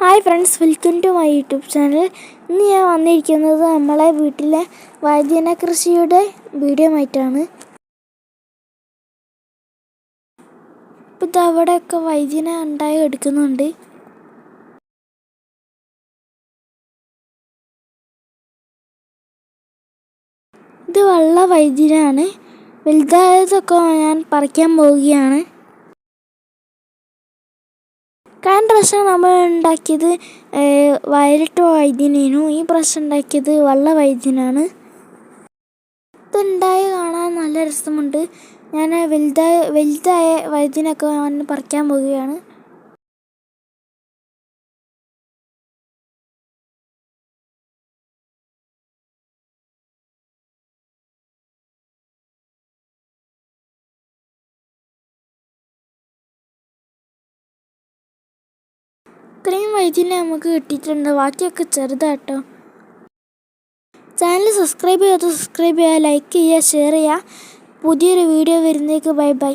Hi friends welcome to my YouTube channel. ഇന്ന് ഞാൻ വന്നിരിക്കുന്നത് നമ്മളെ വീട്ടിലെ വൈദ്യന കൃഷിയുടെ വീഡിയോ ആയിട്ടാണ് ഇപ്പം ഇത് അവിടെയൊക്കെ വൈദ്യന ഉണ്ടായി എടുക്കുന്നുണ്ട്. ഇത് വള്ള വൈദ്യനാണ്. വലുതായതൊക്കെ ഞാൻ പറിക്കാൻ പോവുകയാണ്. കഴിഞ്ഞ പ്രശ്നം നമ്മൾ ഉണ്ടാക്കിയത് വയലിട്ട് വൈദ്യനേനു ഈ പ്രശ്നം ഉണ്ടാക്കിയത് വള്ള വൈദ്യനാണ്. ഇതുണ്ടായി കാണാൻ നല്ല രസമുണ്ട്. ഞാൻ വലുതായ വലുതായ വൈദ്യനൊക്കെ ഞാൻ പറിക്കാൻ പോവുകയാണ്. ഇത്രയും വൈദ്യം നമുക്ക് കിട്ടിയിട്ടുണ്ട്. ബാക്കിയൊക്കെ ചെറുതാട്ടോ. ചാനൽ സബ്സ്ക്രൈബ് ചെയ്യാത്ത സബ്സ്ക്രൈബ് ചെയ്യുക ലൈക്ക് ചെയ്യുക ഷെയർ ചെയ്യുക. പുതിയൊരു വീഡിയോ വരുന്നേക്ക് ബൈ ബൈ.